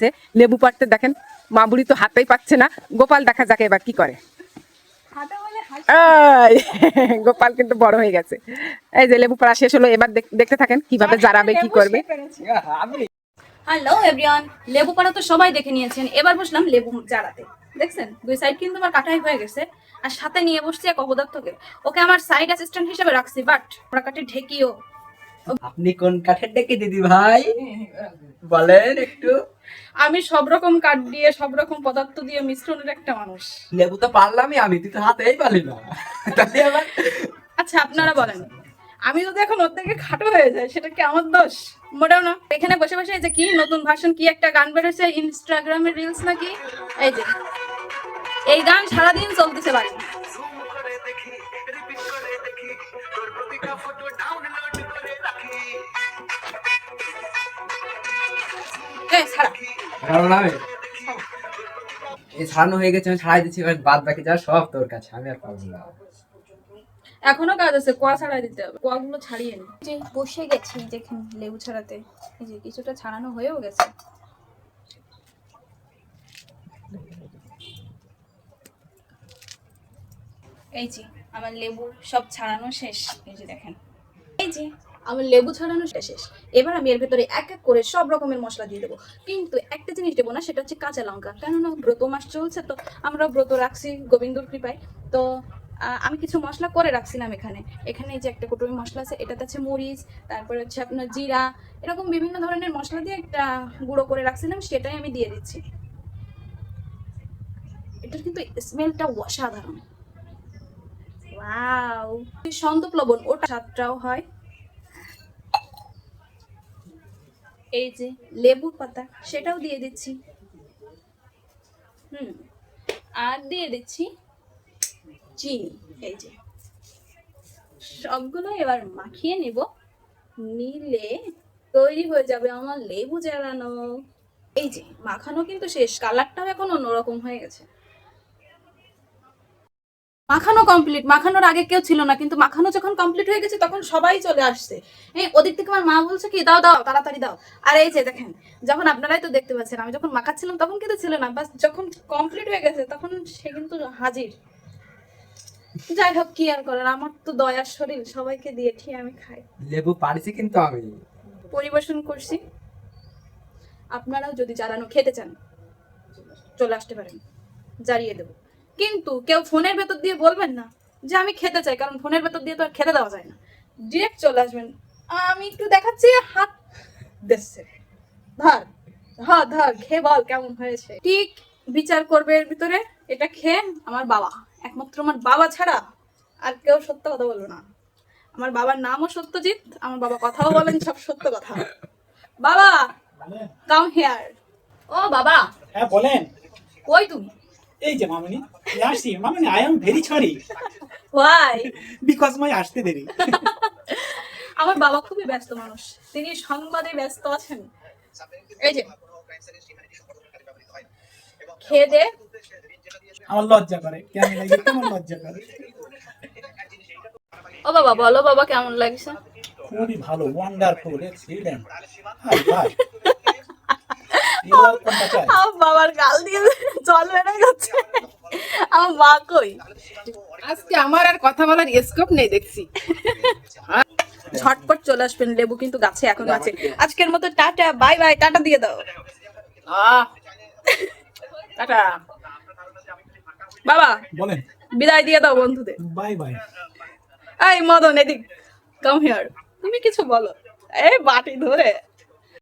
সে লেবু পাড়তে দেখেন মা বুড়ি তো হাতেই পাচ্ছে না। গোপাল দেখা যাক এবার কি করে। গোপাল কিন্তু বড় হয়ে গেছে। এই যে লেবু পাড়া শেষ হলো এবার দেখতে থাকেন কীভাবে জারাবে কি করবে। হ্যালো এভরিওয়ান লেবু পাড়া তো সবাই দেখে নিয়েছেন। এবার বসলাম লেবু জারাতে। দেখছেন? দুই সাইড কিন্তু আমার কাটাই হয়ে গেছে। আর সাথে নিয়ে বসছি এক অপদার্থকে। ওকে আমার সাইড অ্যাসিস্ট্যান্ট হিসেবে রাখছি বাট ওরা কাটে ঢেকিও। আপনি কোন কাঠের ডেকে দিদি ভাই? বলেন একটু। আমি সব রকম কাঠ দিয়ে সব রকম পদার্থ দিয়ে মিশ্রণের একটা মানুষ। লেবু তো পারলামই আমি তুই তো হাতেই পারলি না। আচ্ছা আপনারা বলেন। আমি যদি এখন ওর থেকে খাটো হয়ে যায় সেটা কি আমার দোষ? মোটেও না। এখানে বসে বসে এই যে কি নতুন ভার্সন কি একটা গান বেরোছে ইনস্টাগ্রামের রিলস নাকি? এই যে। এই গান সারাদিন চলতেছে বাড়ি এই ছাড়ানো হয়ে গেছে আমি ছাড়াই দিচ্ছি এবার বাদ বাকি যা সব তোর কাছে আমি আর পারব না। এখনও কাজ আছে কোয়া ছাড়াই দিতে হবে। কোয়াগুলো ছাড়িয়ে নি। যে বসে গেছি যেখানে লেবু ছাড়াতে এই যে কিছুটা ছাড়ানো হয়েও গেছে। এই যে আমার লেবু সব ছাড়ানো শেষ। এই যে দেখেন। এই যে আমার লেবু ছাড়ানো শেষ। এবার আমি এর ভেতরে এক এক করে সব রকমের মশলা দিয়ে দেবো। কিন্তু একটা জিনিস দেবো না, সেটা হচ্ছে কাঁচা লঙ্কা। কেননা ব্রত মাস চলছে তো আমরা ব্রত রাখছি গোবিন্দর কৃপায়। তো আমি কিছু মশলা করে রাখছিলাম এখানে। এখানে যে একটা কুটুমি মশলা আছে, এটাতে আছে মরিচ, তারপরে হচ্ছে আপনার জিরা, এরকম বিভিন্ন ধরনের মশলা দিয়ে একটা গুঁড়ো করে রাখছিলাম, সেটাই আমি দিয়ে দিচ্ছি। এটার কিন্তু স্মেলটা অসাধারণ। সন্দপ লবণ, ওটা স্বাদটাও হয়। এই যে লেবুর পাতা, সেটাও দিয়ে দিচ্ছি। হুম, আর দিয়ে দিচ্ছি চিনি, এই যে। সবগুলো এবার মাখিয়ে নেব, নিলে তৈরি হয়ে যাবে আমার লেবু জ্বালানো। এই যে, মাখানো কিন্তু শেষ, কালারটাও এখন অন্যরকম হয়ে গেছে। মাখানো কমপ্লিট মাখানোর আগে কেউ ছিল না কিন্তু মাখানো যখন কমপ্লিট হয়ে গেছে তখন সবাই চলে আসছে। এই ওদিক থেকে আমার মা বলছে কি দাও দাও তাড়াতাড়ি দাও। আর এই যে দেখেন যখন আপনারাই তো দেখতে পাচ্ছেন আমি যখন মাখাচ্ছিলাম তখন কিন্তু ছিল না বাস যখন কমপ্লিট হয়ে গেছে তখন সে কিন্তু হাজির। যাই হোক কি আর করার আমার তো দয়ার শরীর সবাইকে দিয়ে ঠিক আমি খাই। লেবু পারিছি কিন্তু আমি। পরিবেশন করছি। আপনারাও যদি জ্বালানো খেতে চান চলে আসতে পারেন। জারিয়ে দেবো। কিন্তু কেউ ফোনের ভেতর দিয়ে বলবেন না যে আমি খেতে চাই কারণ ফোনের ভেতর দিয়ে তো আর খেতে দেওয়া যায় না। ডিরেক্ট চলে আসবেন। আমি একটু দেখাচ্ছি হাত দেখছে ধর ধর ধর খেয়ে বল কেমন হয়েছে। ঠিক বিচার করবে এর ভিতরে এটা খেয়ে আমার বাবা। একমাত্র আমার বাবা ছাড়া আর কেউ সত্য কথা বলব না। আমার বাবার নামও সত্যজিৎ আমার বাবা কথাও বলেন সব সত্য কথা। বাবা কাম হেয়ার ও বাবা হ্যাঁ বলেন। কই তুমি? এই যে মামনি আসছি। মামনি I am very sorry why because my আসতে দেরি। আমার বাবা খুবই ব্যস্ত মানুষ। তিনি সংবাদে ব্যস্ত আছেন। এই যে খেয়ে দে। আমার লজ্জা করে। কেন লাগে? কেমন লজ্জা করে? ও বাবা বলো বাবা কেমন লাগছে? খুবই ভালো ওয়ান্ডারফুল এক্সিলেন্ট হাই হাই। আমার বাবার গাল দিয়ে জল বেড়ে যাচ্ছে। আমার মা কই? আজকে আমার আর কথা বলার স্কোপ নেই দেখছি। ঝটপট চলে আসবেন লেবু কিন্তু গাছে এখনও আছে। আজকের মতো টাটা বাই বাই টাটা দিয়ে দাও। আহ, টাটা। বাবা বলেন। বিদায় দিয়ে দাও বন্ধুদের। Bye bye. এই মদন এদিক কাম হিয়ার তুমি কিছু বলো। এই বাটি ধরে।